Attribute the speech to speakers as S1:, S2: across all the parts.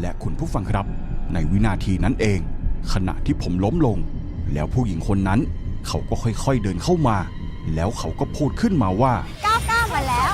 S1: และคุณผู้ฟังครับ ในวินาทีนั้นเอง ขณะที่ผมล้มลง แล้วผู้หญิงคนนั้น เขาก็ค่อยๆเดินเข้ามา แล้วเขาก็พูดขึ้นมาว่า
S2: ก้าวก้าวมาแล้ว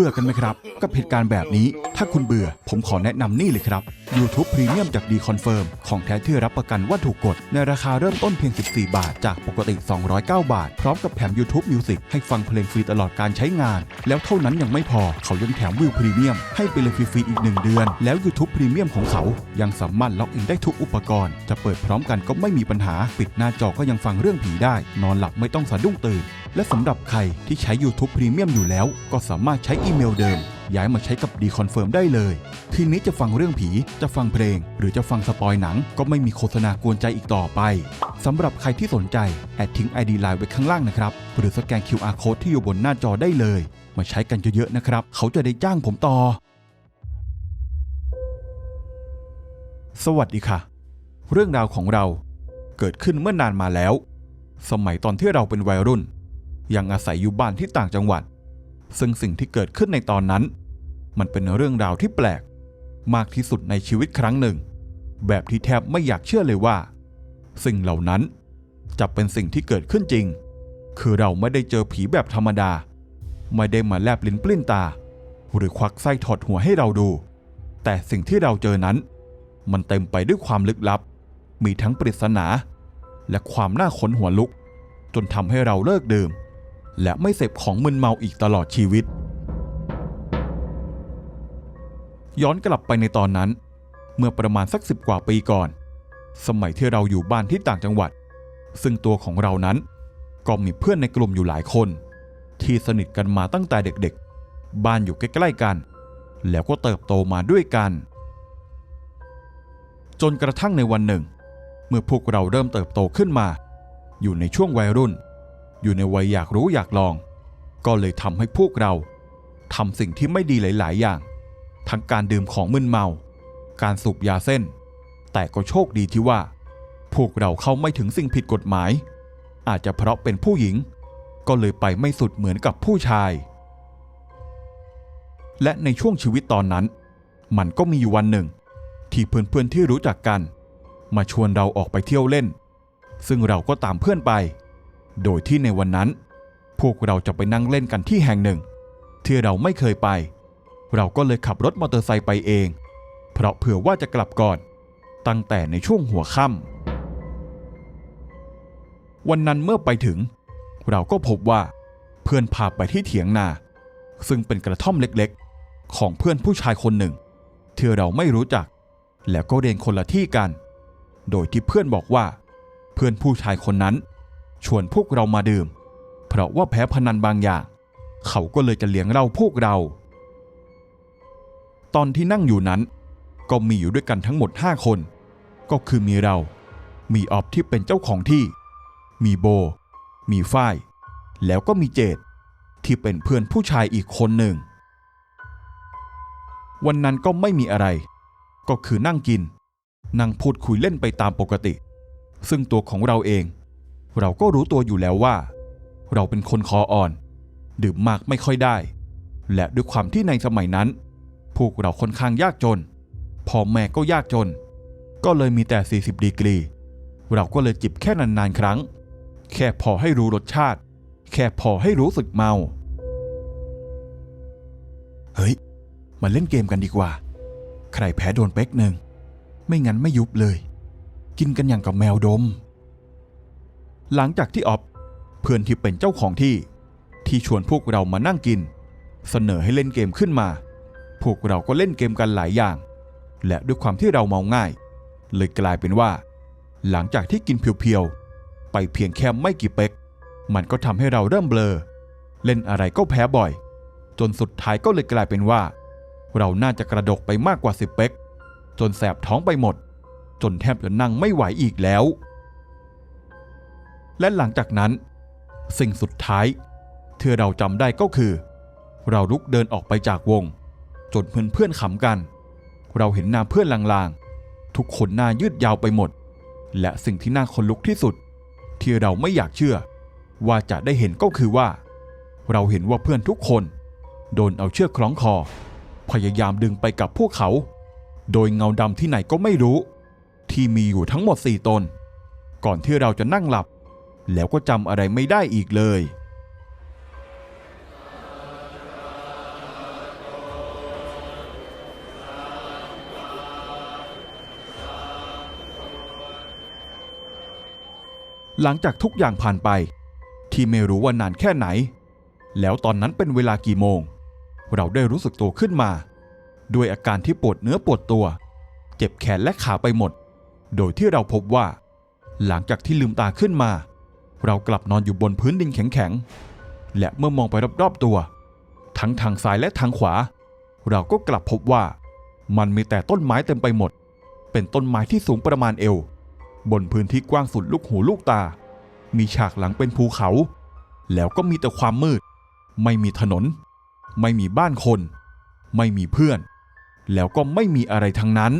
S1: บื่อกันไหมครับ กับเหตุการณ์แบบนี้ ถ้าคุณเบื่อ ผมขอแนะนำนี่เลยครับ YouTube Premium จาก d c o n f i r m ของแท้ที่รับประกันว่าถูกกด ในราคาเริ่มต้นเพียง 14 บาท จากปกติ 209 บาท พร้อมกับแถม YouTube Music ให้ฟังเพลงฟรีตลอดการใช้งาน แล้วเท่านั้นยังไม่พอเขายังแถมวิวพรีเมียมให้ไปเลยฟรีๆอีก 1 เดือน แล้ว YouTube Premium ของเขา ยังสามารถล็อกอินได้ทุกอุปกรณ์ จะเปิดพร้อมกันก็ไม่มีปัญหา ปิดหน้าจอก็ยังฟังเรื่องผีได้ นอนหลับไม่ต้องสะดุ้งตื่น และสำหรับใครที่ใช้ YouTube Premium อยู่แล้ว ก็สามารถใช้อีเมลเดิม ย้ายมาใช้กับ d c o n f i r m ได้เลย ทีนี้จะฟังเรื่องผีจะฟังเพลง หรือจะฟังสปอยหนัง ก็ไม่มีโฆษณากวนใจอีกต่อไปสำหรับใครที่สนใจ แอดทิ้ง ID ไลน์ไว้ข้างล่างนะครับ หรือสแกน QR Code ที่อยู่บนหน้าจอได้เลย มาใช้กันเยอะๆนะครับ เขาจะได้จ้างผมต่อ สวัสดีค่ะ เรื่องราวของเราเกิดขึ้นเมื่อนานมาแล้ว สมัยตอนที่เราเป็นวัยรุ่น ยังอาศัยอยู่บ้านที่ต่างจังหวัด ซึ่งสิ่งที่เกิดขึ้นในตอนนั้น มันเป็นเรื่องราวที่แปลก มากที่สุดในชีวิตครั้งหนึ่ง แบบที่แทบไม่อยากเชื่อเลยว่า สิ่งเหล่านั้นจะเป็นสิ่งที่เกิดขึ้นจริง คือเราไม่ได้เจอผีแบบธรรมดา ไม่ได้มาแลบลิ้นปลิ้นตา หรือควักไส้ถอดหัวให้เราดู แต่สิ่งที่เราเจอนั้น มันเต็มไปด้วยความลึกลับ มีทั้งปริศนา และความน่าขนหัวลุก จนทำให้เราเลิกดื่ม และไม่เสพของมึนเมาอีกตลอดชีวิต ย้อนกลับไปในตอนนั้น เมื่อประมาณสักสิบกว่าปีก่อน สมัยที่เราอยู่บ้านที่ต่างจังหวัด ซึ่งตัวของเรานั้น ก็มีเพื่อนในกลุ่มอยู่หลายคน ที่สนิทกันมาตั้งแต่เด็กๆ บ้านอยู่ใกล้ๆกัน แล้วก็เติบโตมาด้วยกัน จนกระทั่งในวันหนึ่ง เมื่อพวกเราเริ่มเติบโตขึ้นมา อยู่ในช่วงวัยรุ่น อยู่ในวัยอยากรู้อยากลอง ก็เลยทำให้พวกเราทำสิ่งที่ไม่ดีหลาย ๆ อย่าง ทั้งการดื่มของมึนเมา การสูบยาเส้น แต่ก็โชคดีที่ว่า พวกเราเข้าไม่ถึงสิ่งผิดกฎหมาย อาจจะเพราะเป็นผู้หญิง ก็เลยไปไม่สุดเหมือนกับผู้ชาย และในช่วงชีวิตตอนนั้น มันก็มีอยู่วันหนึ่ง ที่เพื่อน ๆ ที่รู้จักกัน มาชวนเราออกไปเที่ยวเล่น ซึ่งเราก็ตามเพื่อนไป โดยที่ในวันนั้น พวกเราจะไปนั่งเล่นกันที่แห่งหนึ่ง ที่เราไม่เคยไป เราก็เลยขับรถมอเตอร์ไซค์ไปเอง เพราะเผื่อว่าจะกลับก่อน ตั้งแต่ในช่วงหัวค่ำวันนั้นเมื่อไปถึง เราก็พบว่า เพื่อนพาไปที่เถียงนา ซึ่งเป็นกระท่อมเล็กๆ ของเพื่อนผู้ชายคนหนึ่ง ที่เราไม่รู้จัก แล้วก็เรียนคนละที่กัน โดยที่เพื่อนบอกว่า เพื่อนผู้ชายคนนั้น ชวนพวกเรามาดื่ม เพราะว่าแพ้พนันบางอย่าง เขาก็เลยจะเลี้ยงเราพวกเรา ตอนที่นั่งอยู่นั้น ก็มีอยู่ด้วยกันทั้งหมด 5 คน ก็คือมีเรา มีออฟที่เป็นเจ้าของที่ มีโบ มีฝ้าย แล้วก็มีเจดที่เป็นเพื่อนผู้ชายอีกคนหนึ่ง วันนั้นก็ไม่มีอะไร ก็คือนั่งกิน นั่งพูดคุยเล่นไปตามปกติ ซึ่งตัวของเราเอง เราก็รู้ตัวอยู่แล้วว่า เราเป็นคนคออ่อน ดื่มมากไม่ค่อยได้ และด้วยความที่ในสมัยนั้น พวกเราค่อนข้างยากจนพ่อแม่ก็ยากจน ก็เลยมีแต่ 40 ดีกรี เราก็เลยจิบแค่นานๆครั้ง แค่พอให้รู้รสชาติ แค่พอให้รู้สึกเมา เฮ้ย มาเล่นเกมกันดีกว่า ใครแพ้โดนเป๊กหนึ่ง ไม่งั้นไม่ยุบเลย กินกันอย่างกับแมวดม หลังจากที่ออฟเพื่อนที่เป็นเจ้าของที่ ที่ชวนพวกเรามานั่งกิน เสนอให้เล่นเกมขึ้นมา พวกเราก็เล่นเกมกันหลายอย่าง และด้วยความที่เราเมาง่าย เลยกลายเป็นว่า หลังจากที่กินเพียวๆ ไปเพียงแค่ไม่กี่เป๊ก มันก็ทำให้เราเริ่มเบลอ เล่นอะไรก็แพ้บ่อย จนสุดท้ายก็เลยกลายเป็นว่า เราน่าจะกระดกไปมากกว่าสิบเป๊ก จนแสบท้องไปหมด จนแทบจะนั่งไม่ไหวอีกแล้ว และหลังจากนั้น สิ่งสุดท้ายที่เราจำได้ก็คือ เราลุกเดินออกไปจากวง จนเพื่อนเพื่อนๆขำกัน เราเห็นหน้าเพื่อนลางๆ ทุกคนหน้ายืดยาวไปหมด และสิ่งที่น่าขนลุกที่สุด ที่เราไม่อยากเชื่อ ว่าจะได้เห็นก็คือว่า เราเห็นว่าเพื่อนทุกคน โดนเอาเชือกคล้องคอพพยายามดึงไปกับพวกเขา โดยเงาดำที่ไหนก็ไม่รู้ ที่มีอยู่ทั้งหมดสี่ตน ก่อนที่เราจะนั่งหลับ แล้วก็จำอะไรไม่ได้อีกเลย หลังจากทุกอย่างผ่านไป ที่ไม่รู้ว่านานแค่ไหน แล้วตอนนั้นเป็นเวลากี่โมง เราได้รู้สึกตัวขึ้นมา ด้วยอาการที่ปวดเนื้อปวดตัว เจ็บแขนและขาไปหมด โดยที่เราพบว่า หลังจากที่ลืมตาขึ้นมา เรากลับนอนอยู่บนพื้นดินแข็งๆ และเมื่อมองไปรอบๆตัว ทั้งทางซ้ายและทางขวา เราก็กลับพบว่า มันมีแต่ต้นไม้เต็มไปหมด เป็นต้นไม้ที่สูงประมาณเอว บนพื้นที่กว้างสุดลูกหูลูกตา มีฉากหลังเป็นภูเขา แล้วก็มีแต่ความมืด ไม่มีถนน ไม่มีบ้านคน ไม่มีเพื่อน แล้วก็ไม่มีอะไรทั้งนั้น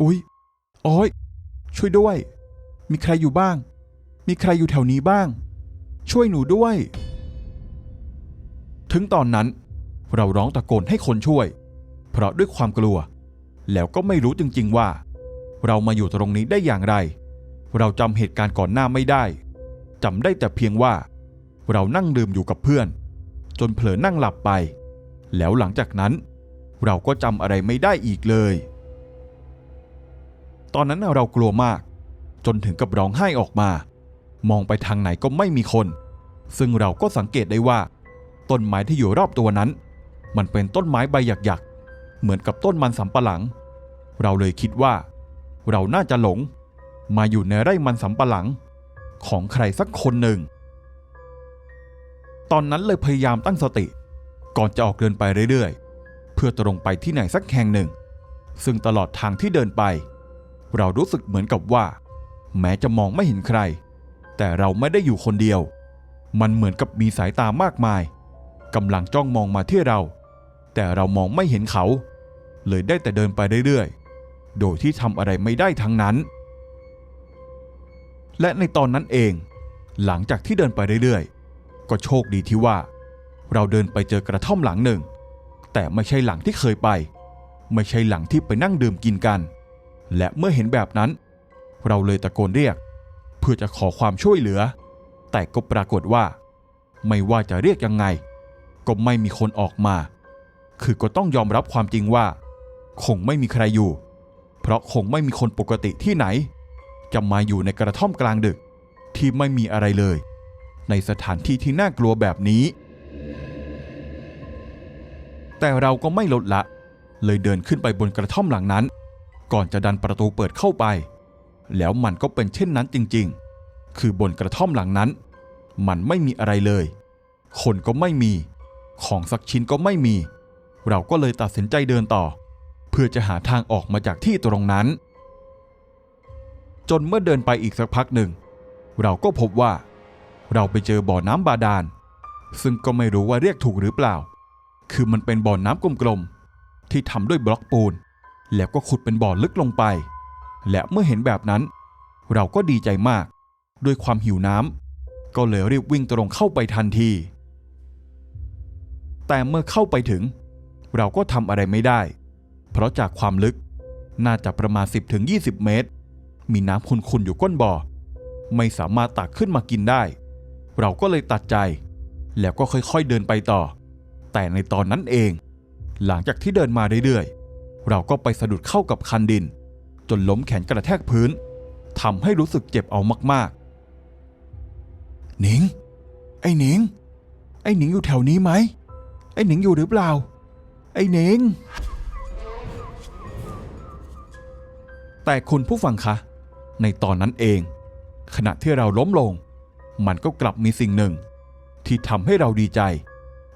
S1: อุ๊ย โอ้ย ช่วยด้วย มีใครอยู่บ้าง มีใครอยู่แถวนี้บ้าง ช่วยหนูด้วย ถึงตอนนั้น เราร้องตะโกนให้คนช่วย เพราะด้วยความกลัว แล้วก็ไม่รู้จริงๆว่า เรามาอยู่ตรงนี้ได้อย่างไร เราจำเหตุการณ์ก่อนหน้าไม่ได้จำได้แต่เพียงว่า เรานั่งดื่มอยู่กับเพื่อน จนเผลอนั่งหลับไป แล้วหลังจากนั้น เราก็จำอะไรไม่ได้อีกเลย ตอนนั้นเรากลัวมาก จนถึงกับร้องไห้ออกมา มองไปทางไหนก็ไม่มีคน ซึ่งเราก็สังเกตได้ว่า ต้นไม้ที่อยู่รอบตัวนั้น มันเป็นต้นไม้ใบหยักๆ เหมือนกับต้นมันสำปะหลัง เราเลยคิดว่า เราน่าจะหลง มาอยู่ในไร่มันสำปะหลัง ของใครสักคนหนึ่ง ตอนนั้นเลยพยายามตั้งสติ ก่อนจะออกเดินไปเรื่อยๆ เพื่อตรงไปที่ไหนสักแห่งหนึ่ง ซึ่งตลอดทางที่เดินไป เรารู้สึกเหมือนกับว่า แม้จะมองไม่เห็นใคร แต่เราไม่ได้อยู่คนเดียว มันเหมือนกับมีสายตามากมายกำลังจ้องมองมาที่เรา แต่เรามองไม่เห็นเขา เลยได้แต่เดินไปเรื่อยๆ โดยที่ทำอะไรไม่ได้ทั้งนั้น และในตอนนั้นเอง หลังจากที่เดินไปเรื่อยๆ ก็โชคดีที่ว่า เราเดินไปเจอกระท่อมหลังหนึ่ง แต่ไม่ใช่หลังที่เคยไป ไม่ใช่หลังที่ไปนั่งดื่มกินกัน และเมื่อเห็นแบบนั้น เราเลยตะโกนเรียก เพื่อจะขอความช่วยเหลือ แต่ก็ปรากฏว่า ไม่ว่าจะเรียกยังไง ก็ไม่มีคนออกมา คือก็ต้องยอมรับความจริงว่า คงไม่มีใครอยู่ เพราะคงไม่มีคนปกติที่ไหน จะมาอยู่ในกระท่อมกลางดึกที่ไม่มีอะไรเลย ในสถานที่ที่น่ากลัวแบบนี้ แต่เราก็ไม่ลดละ เลยเดินขึ้นไปบนกระท่อมหลังนั้น ก่อนจะดันประตูเปิดเข้าไป แล้วมันก็เป็นเช่นนั้นจริงๆ คือบนกระท่อมหลังนั้น มันไม่มีอะไรเลย คนก็ไม่มี ของสักชิ้นก็ไม่มี เราก็เลยตัดสินใจเดินต่อ เพื่อจะหาทางออกมาจากที่ตรงนั้น จนเมื่อเดินไปอีกสักพักหนึ่ง เราก็พบว่า เราไปเจอบ่อน้ำบาดาล ซึ่งก็ไม่รู้ว่าเรียกถูกหรือเปล่า คือมันเป็นบ่อน้ำกลมๆที่ทำด้วยบล็อกปูน แล้วก็ขุดเป็นบ่อลึกลงไป และเมื่อเห็นแบบนั้น เราก็ดีใจมาก ด้วยความหิวน้ำก็เลยรีบวิ่งตรงเข้าไปทันที แต่เมื่อเข้าไปถึง เราก็ทำอะไรไม่ได้ เพราะจากความลึกน่าจะประมาณ 10-20 เมตร มีน้ำขุ่นๆอยู่ก้นบ่อ ไม่สามารถตักขึ้นมากินได้ เราก็เลยตัดใจ แล้วก็ค่อยๆเดินไปต่อ แต่ในตอนนั้นเอง หลังจากที่เดินมาเรื่อยๆ เราก็ไปสะดุดเข้ากับคันดิน จนล้มแขนกระแทกพื้นทำให้รู้สึกเจ็บเอามากๆ หนิง ไอ้หนิง ไอ้หนิงอยู่แถวนี้ไหม ไอ้หนิงอยู่หรือเปล่า ไอ้หนิง แต่คุณผู้ฟังคะ ในตอนนั้นเอง ขณะที่เราล้มลง มันก็กลับมีสิ่งหนึ่ง ที่ทำให้เราดีใจ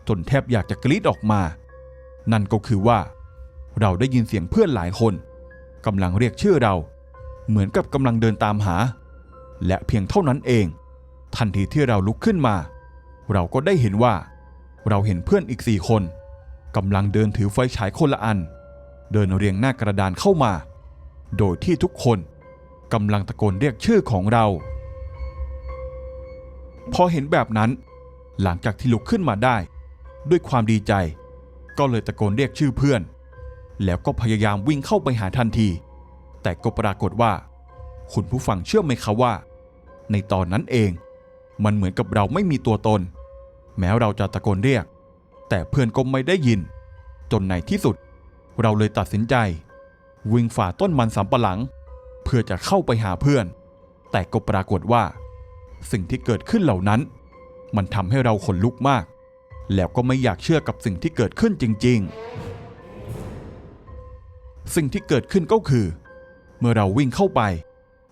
S1: จนแทบอยากจะกรีดออกมา นั่นก็คือว่า เราได้ยินเสียงเพื่อนหลายคนกำลังเรียกชื่อเรา เหมือนกับกำลังเดินตามหา และเพียงเท่านั้นเอง ทันทีที่เราลุกขึ้นมา เราก็ได้เห็นว่า เราเห็นเพื่อนอีกสี่คนกำลังเดินถือไฟฉายคนละอัน เดินเรียงหน้ากระดานเข้ามา โดยที่ทุกคนกำลังตะโกนเรียกชื่อของเรา พอเห็นแบบนั้น หลังจากที่ลุกขึ้นมาได้ ด้วยความดีใจ ก็เลยตะโกนเรียกชื่อเพื่อน แล้วก็พยายามวิ่งเข้าไปหาทันที แต่ก็ปรากฏว่า คุณผู้ฟังเชื่อไหมคะว่า ในตอนนั้นเอง มันเหมือนกับเราไม่มีตัวตน แม้เราจะตะโกนเรียก แต่เพื่อนก็ไม่ได้ยิน จนในที่สุด เราเลยตัดสินใจ วิ่งฝ่าต้นมันสำปะหลัง เพื่อจะเข้าไปหาเพื่อน แต่ก็ปรากฏว่า สิ่งที่เกิดขึ้นเหล่านั้น มันทำให้เราขนลุกมาก แล้วก็ไม่อยากเชื่อกับสิ่งที่เกิดขึ้นจริง ๆ สิ่งที่เกิดขึ้นก็คือ เมื่อเราวิ่งเข้าไป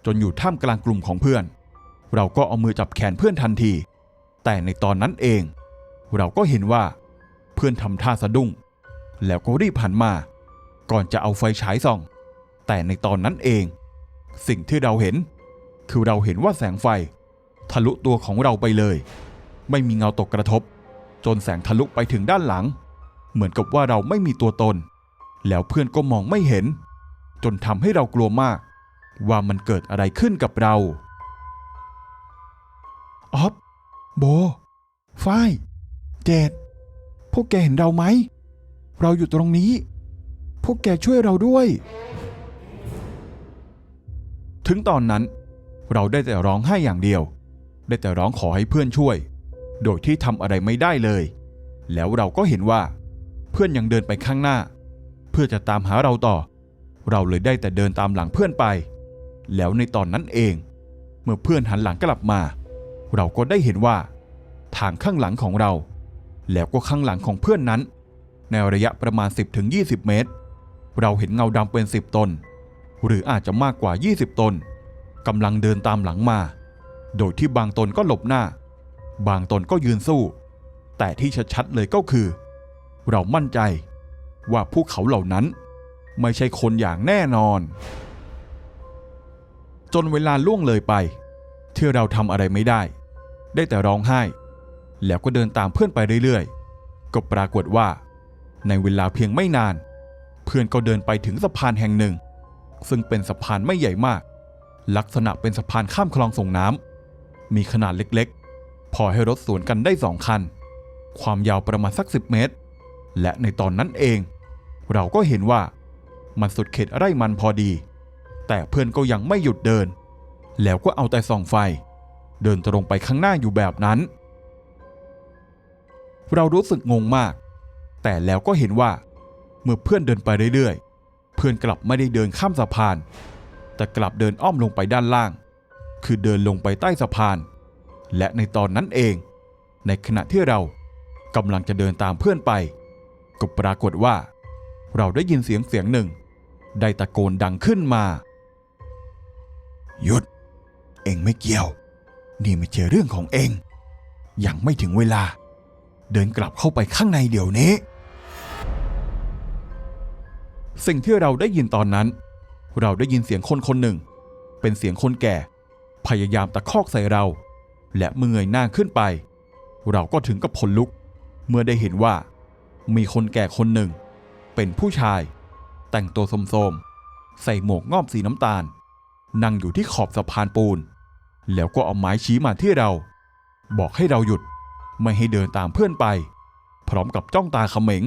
S1: จนอยู่ท่ามกลางกลุ่มของเพื่อน เราก็เอามือจับแขนเพื่อนทันที แต่ในตอนนั้นเอง เราก็เห็นว่า เพื่อนทำท่าสะดุ้ง แล้วก็รีบหันมา ก่อนจะเอาไฟฉายส่อง แต่ในตอนนั้นเอง สิ่งที่เราเห็น คือเราเห็นว่าแสงไฟ ทะลุตัวของเราไปเลย ไม่มีเงาตกกระทบ จนแสงทะลุไปถึงด้านหลัง เหมือนกับว่าเราไม่มีตัวตน แล้วเพื่อนก็มองไม่เห็น จนทำให้เรากลัวมาก ว่ามันเกิดอะไรขึ้นกับเราออฟโบฝ้ายเจดพวกแกเห็นเราไหม เราอยู่ตรงนี้ พวกแกช่วยเราด้วย ถึงตอนนั้น เราได้แต่ร้องไห้อย่างเดียว ได้แต่ร้องขอให้เพื่อนช่วย โดยที่ทำอะไรไม่ได้เลย แล้วเราก็เห็นว่า เพื่อนยังเดินไปข้างหน้า เพื่อจะตามหาเราต่อ เราเลยได้แต่เดินตามหลังเพื่อนไป แล้วในตอนนั้นเอง เมื่อเพื่อนหันหลังกลับมา เราก็ได้เห็นว่า ทางข้างหลังของเรา แล้วก็ข้างหลังของเพื่อนนั้น ในระยะประมาณ 10-20 เมตร เราเห็นเงาดำเป็น 10 ตน หรืออาจจะมากกว่า 20 ตนกำลังเดินตามหลังมา โดยที่บางตนก็หลบหน้า บางตนก็ยืนสู้ แต่ที่ชัดๆเลยก็คือ เรามั่นใจ ว่าพวกเขาเหล่านั้น ไม่ใช่คนอย่างแน่นอน จนเวลาล่วงเลยไป ที่เราทำอะไรไม่ได้ ได้แต่ร้องไห้ แล้วก็เดินตามเพื่อนไปเรื่อยๆ ก็ปรากฏว่า ในเวลาเพียงไม่นาน เพื่อนก็เดินไปถึงสะพานแห่งหนึ่ง ซึ่งเป็นสะพานไม่ใหญ่มาก ลักษณะเป็นสะพานข้ามคลองส่งน้ำมีขนาดเล็กๆ พอให้รถสวนกันได้สองคัน ความยาวประมาณสักสิบเมตร และในตอนนั้นเอง เราก็เห็นว่ามันสุดเขตไร่มันพอดี แต่เพื่อนก็ยังไม่หยุดเดิน แล้วก็เอาแต่ส่องไฟ เดินตรงไปข้างหน้าอยู่แบบนั้น เรารู้สึกงงมาก แต่แล้วก็เห็นว่า เมื่อเพื่อนเดินไปเรื่อยๆ เพื่อนกลับไม่ได้เดินข้ามสะพาน แต่กลับเดินอ้อมลงไปด้านล่าง คือเดินลงไปใต้สะพาน และในตอนนั้นเอง ในขณะที่เรากำลังจะเดินตามเพื่อนไป ก็ปรากฏว่า เราได้ยินเสียงเสียงหนึ่ง ได้ตะโกนดังขึ้นมา หยุด เองไม่เกี่ยว นี่ไม่ใช่เรื่องของเอง ยังไม่ถึงเวลา เดินกลับเข้าไปข้างในเดี๋ยวนี้ สิ่งที่เราได้ยินตอนนั้น เราได้ยินเสียงคนคนหนึ่ง เป็นเสียงคนแก่ พยายามตะคอกใส่เรา และเมื่อเงยหน้าขึ้นไป เราก็ถึงกับขนลุก เมื่อได้เห็นว่า มีคนแก่คนหนึ่ง เป็นผู้ชาย แต่งตัวโสมๆ ใส่หมวกงอบสีน้ำตาล นั่งอยู่ที่ขอบสะพานปูน แล้วก็เอาไม้ชี้มาที่เรา บอกให้เราหยุดไม่ให้เดินตามเพื่อนไป พร้อมกับจ้องตาเขม็ง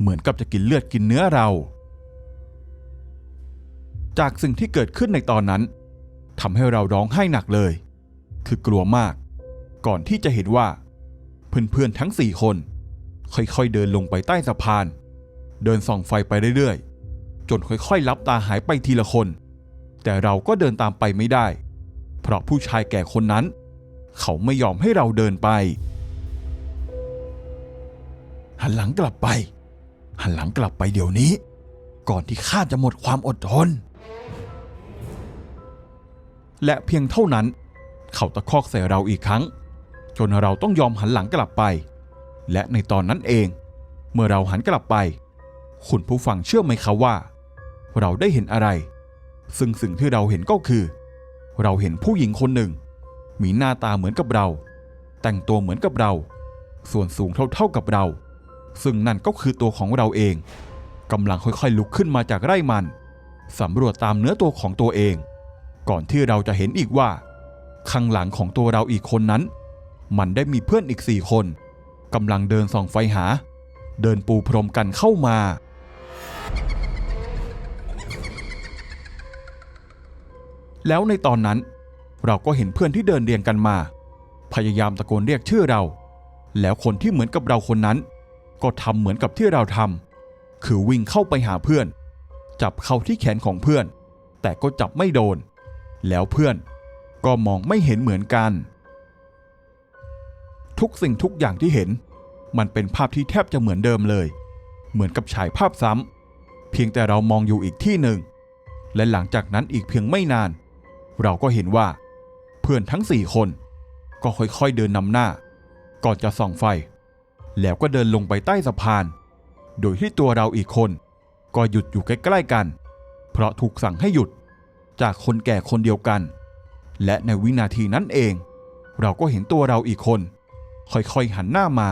S1: เหมือนกับจะกินเลือดกินเนื้อเรา จากสิ่งที่เกิดขึ้นในตอนนั้นทำให้เราร้องไห้หนักเลย คือกลัวมาก ก่อนที่จะเห็นว่า เพื่อนๆทั้งสี่คน ค่อยๆเดินลงไปใต้สะพาน เดินส่องไฟไปเรื่อยๆ จนค่อยๆลับตาหายไปทีละคน แต่เราก็เดินตามไปไม่ได้ เพราะผู้ชายแก่คนนั้น เขาไม่ยอมให้เราเดินไป หันหลังกลับไป หันหลังกลับไปเดี๋ยวนี้ ก่อนที่ข้าจะหมดความอดทน และเพียงเท่านั้น เขาตะคอกใส่เราอีกครั้ง จนเราต้องยอมหันหลังกลับไป และในตอนนั้นเอง เมื่อเราหันกลับไป คุณผู้ฟังเชื่อไหมคะว่า เราได้เห็นอะไร ซึ่งสิ่งที่เราเห็นก็คือ เราเห็นผู้หญิงคนหนึ่ง มีหน้าตาเหมือนกับเรา แต่งตัวเหมือนกับเรา ส่วนสูงเท่าๆกับเรา ซึ่งนั่นก็คือตัวของเราเองกำลังค่อยๆลุกขึ้นมาจากไร่มันสำรวจตามเนื้อตัวของตัวเอง ก่อนที่เราจะเห็นอีกว่า ข้างหลังของตัวเราอีกคนนั้น มันได้มีเพื่อนอีกสี่คน กำลังเดินส่องไฟหา เดินปูพรมกันเข้ามา แล้วในตอนนั้น เราก็เห็นเพื่อนที่เดินเรียงกันมา พยายามตะโกนเรียกชื่อเรา แล้วคนที่เหมือนกับเราคนนั้น ก็ทำเหมือนกับที่เราทำคือวิ่งเข้าไปหาเพื่อน จับเข้าที่แขนของเพื่อน แต่ก็จับไม่โดน แล้วเพื่อนก็มองไม่เห็นเหมือนกัน ทุกสิ่งทุกอย่างที่เห็น มันเป็นภาพที่แทบจะเหมือนเดิมเลย เหมือนกับฉายภาพซ้ำเพียงแต่เรามองอยู่อีกที่หนึ่ง และหลังจากนั้นอีกเพียงไม่นาน เราก็เห็นว่า เพื่อนทั้งสี่คน ก็ค่อยๆเดินนำหน้า ก่อนจะส่องไฟ แล้วก็เดินลงไปใต้สะพาน โดยที่ตัวเราอีกคน ก็หยุดอยู่ใกล้ๆกัน เพราะถูกสั่งให้หยุดจากคนแก่คนเดียวกัน และในวินาทีนั้นเอง เราก็เห็นตัวเราอีกคน ค่อยๆหันหน้ามา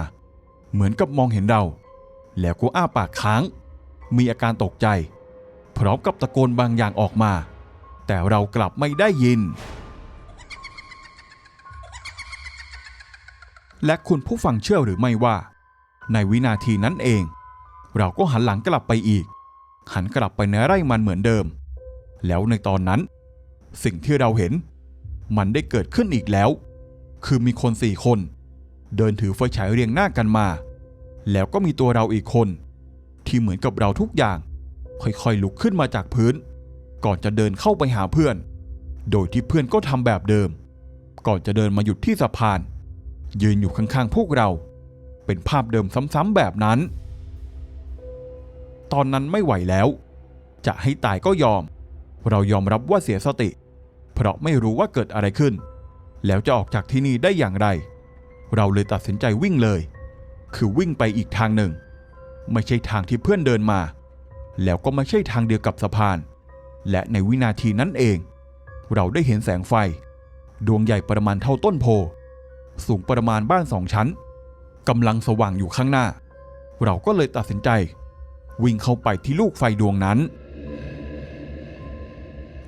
S1: เหมือนกับมองเห็นเรา แล้วก็อ้าปากค้าง มีอาการตกใจ พร้อมกับตะโกนบางอย่างออกมา แต่เรากลับไม่ได้ยิน และคุณผู้ฟังเชื่อหรือไม่ว่า ในวินาทีนั้นเอง เราก็หันหลังกลับไปอีก หันกลับไปในไร่มันเหมือนเดิม แล้วในตอนนั้น สิ่งที่เราเห็น มันได้เกิดขึ้นอีกแล้ว คือมีคนสี่คน เดินถือไฟฉายเรียงหน้ากันมา แล้วก็มีตัวเราอีกคน ที่เหมือนกับเราทุกอย่าง ค่อยๆลุกขึ้นมาจากพื้น ก่อนจะเดินเข้าไปหาเพื่อน โดยที่เพื่อนก็ทำแบบเดิม ก่อนจะเดินมาหยุดที่สะพาน ยืนอยู่ข้างๆพวกเรา เป็นภาพเดิมซ้ำๆแบบนั้น ตอนนั้นไม่ไหวแล้ว จะให้ตายก็ยอม เรายอมรับว่าเสียสติ เพราะไม่รู้ว่าเกิดอะไรขึ้น แล้วจะออกจากที่นี่ได้อย่างไร เราเลยตัดสินใจวิ่งเลย คือวิ่งไปอีกทางหนึ่ง ไม่ใช่ทางที่เพื่อนเดินมา แล้วก็ไม่ใช่ทางเดียวกับสะพาน และในวินาทีนั้นเอง เราได้เห็นแสงไฟ ดวงใหญ่ประมาณเท่าต้นโพ สูงประมาณบ้านสองชั้นกำลังสว่างอยู่ข้างหน้า เราก็เลยตัดสินใจ วิ่งเข้าไปที่ลูกไฟดวงนั้น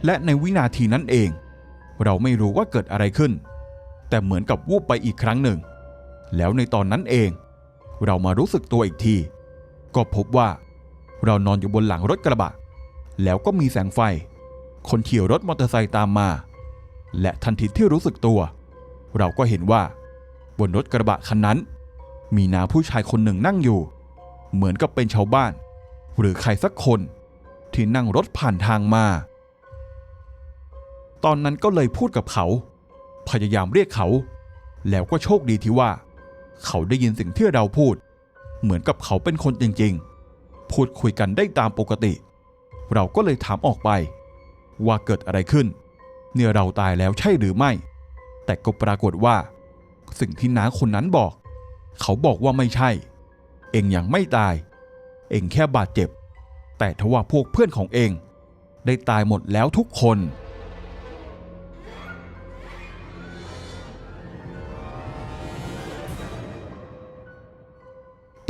S1: และในวินาทีนั้นเอง เราไม่รู้ว่าเกิดอะไรขึ้น แต่เหมือนกับวูบไปอีกครั้งหนึ่ง แล้วในตอนนั้นเอง เรามารู้สึกตัวอีกที ก็พบว่า เรานอนอยู่บนหลังรถกระบะ แล้วก็มีแสงไฟ คนขี่รถมอเตอร์ไซค์ตามมา และทันทีที่รู้สึกตัว เราก็เห็นว่า บนรถกระบะคันนั้น มีนาผู้ชายคนหนึ่งนั่งอยู่ เหมือนกับเป็นชาวบ้าน หรือใครสักคน ที่นั่งรถผ่านทางมา ตอนนั้นก็เลยพูดกับเขา พยายามเรียกเขา แล้วก็โชคดีที่ว่า เขาได้ยินสิ่งที่เราพูด เหมือนกับเขาเป็นคนจริงๆ พูดคุยกันได้ตามปกติ เราก็เลยถามออกไป ว่าเกิดอะไรขึ้น เนี่ยเราตายแล้วใช่หรือไม่ แต่ก็ปรากฏว่า สิ่งที่น้าคนนั้นบอก เขาบอกว่าไม่ใช่ เองยังไม่ตาย เองแค่บาดเจ็บ แต่ทว่าพวกเพื่อนของเอง ได้ตายหมดแล้วทุกคน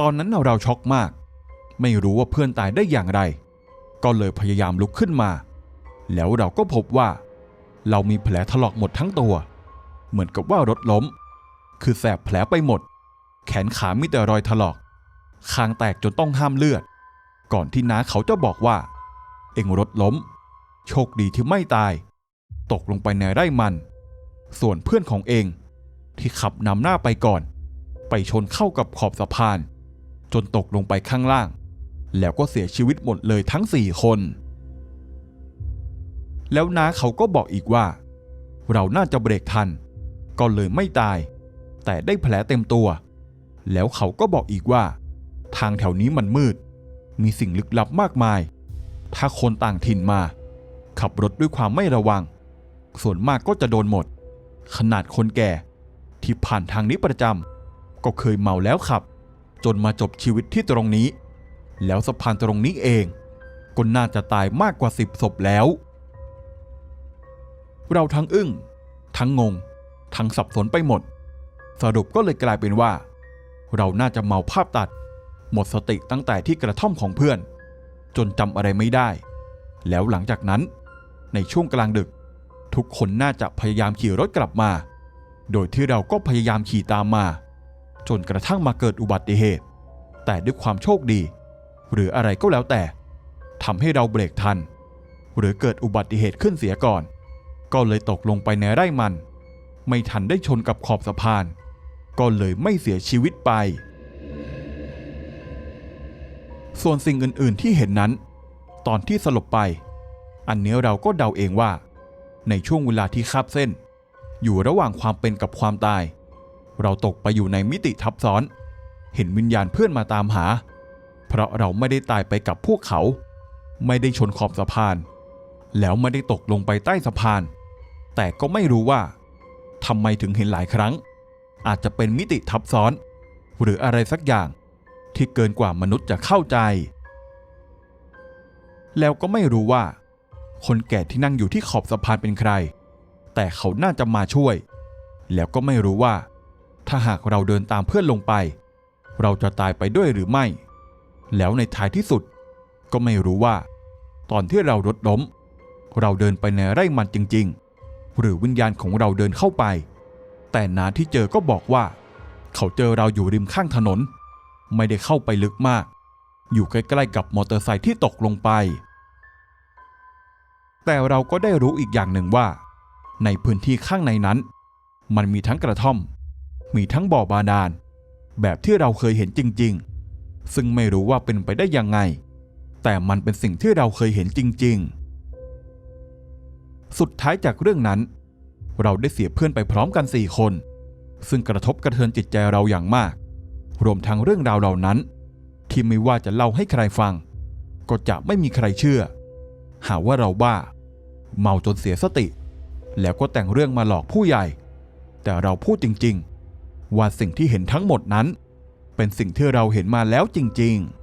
S1: ตอนนั้นเราช็อกมาก ไม่รู้ว่าเพื่อนตายได้อย่างไร ก็เลยพยายามลุกขึ้นมา แล้วเราก็พบว่า เรามีแผลถลอกหมดทั้งตัว เหมือนกับว่ารถล้ม คือแสบแผลไปหมด แขนขามีแต่รอยถลอก คางแตกจนต้องห้ามเลือด ก่อนที่น้าเขาจะบอกว่า เอ็งรถล้ม โชคดีที่ไม่ตาย ตกลงไปในไร่มัน ส่วนเพื่อนของเองที่ขับนำหน้าไปก่อน ไปชนเข้ากับขอบสะพาน จนตกลงไปข้างล่าง แล้วก็เสียชีวิตหมดเลยทั้งสี่คน แล้วน้าเขาก็บอกอีกว่า เราน่าจะเบรกทัน ก็เลยไม่ตาย แต่ได้แผลเต็มตัว แล้วเขาก็บอกอีกว่า ทางแถวนี้มันมืด มีสิ่งลึกลับมากมาย ถ้าคนต่างถิ่นมา ขับรถด้วยความไม่ระวัง ส่วนมากก็จะโดนหมด ขนาดคนแก่ที่ผ่านทางนี้ประจำก็เคยเมาแล้วขับ จนมาจบชีวิตที่ตรงนี้ แล้วสะพานตรงนี้เองก็น่าจะตายมากกว่าสิบศพแล้ว เราทั้งอึ้ง ทั้งงง ทั้งสับสนไปหมด สรุปก็เลยกลายเป็นว่า เราน่าจะเมาภาพตัด หมดสติตั้งแต่ที่กระท่อมของเพื่อน จนจำอะไรไม่ได้ แล้วหลังจากนั้น ในช่วงกลางดึก ทุกคนน่าจะพยายามขี่รถกลับมา โดยที่เราก็พยายามขี่ตามมา จนกระทั่งมาเกิดอุบัติเหตุ แต่ด้วยความโชคดี หรืออะไรก็แล้วแต่ทำให้เราเบรกทัน หรือเกิดอุบัติเหตุขึ้นเสียก่อน ก็เลยตกลงไปในไร่มัน ไม่ทันได้ชนกับขอบสะพาน ก็เลยไม่เสียชีวิตไป ส่วนสิ่งอื่น ๆ ที่เห็นนั้น ตอนที่สลบไป อันเนี้ยเราก็เดาเองว่า ในช่วงเวลาที่คาบเส้น อยู่ระหว่างความเป็นกับความตาย เราตกไปอยู่ในมิติทับซ้อน เห็นวิญญาณเพื่อนมาตามหา เพราะเราไม่ได้ตายไปกับพวกเขา ไม่ได้ชนขอบสะพาน แล้วไม่ได้ตกลงไปใต้สะพาน แต่ก็ไม่รู้ว่าทำไมถึงเห็นหลายครั้ง อาจจะเป็นมิติทับซ้อน หรืออะไรสักอย่างที่เกินกว่ามนุษย์จะเข้าใจ แล้วก็ไม่รู้ว่า คนแก่ที่นั่งอยู่ที่ขอบสะพานเป็นใคร แต่เขาน่าจะมาช่วย แล้วก็ไม่รู้ว่า ถ้าหากเราเดินตามเพื่อนลงไป เราจะตายไปด้วยหรือไม่ แล้วในท้ายที่สุด ก็ไม่รู้ว่า ตอนที่เรารถล้ม เราเดินไปในไร่มันจริง ๆ หรือวิญญาณของเราเดินเข้าไป แต่นาที่เจอก็บอกว่า เขาเจอเราอยู่ริมข้างถนน ไม่ได้เข้าไปลึกมาก อยู่ใกล้ๆกับมอเตอร์ไซค์ที่ตกลงไป แต่เราก็ได้รู้อีกอย่างหนึ่งว่า ในพื้นที่ข้างในนั้น มันมีทั้งกระท่อม มีทั้งบ่อบาดาล แบบที่เราเคยเห็นจริง ๆ ซึ่งไม่รู้ว่าเป็นไปได้ยังไง แต่มันเป็นสิ่งที่เราเคยเห็นจริง ๆ สุดท้ายจากเรื่องนั้น เราได้เสียเพื่อนไปพร้อมกันสี่คน ซึ่งกระทบกระเทือนจิตใจเราอย่างมาก รวมทั้งเรื่องราวเหล่านั้น ที่ไม่ว่าจะเล่าให้ใครฟัง ก็จะไม่มีใครเชื่อ หาว่าเราบ้า เมาจนเสียสติ แล้วก็แต่งเรื่องมาหลอกผู้ใหญ่ แต่เราพูดจริง ๆ ว่าสิ่งที่เห็นทั้งหมดนั้น เป็นสิ่งที่เราเห็นมาแล้วจริง ๆ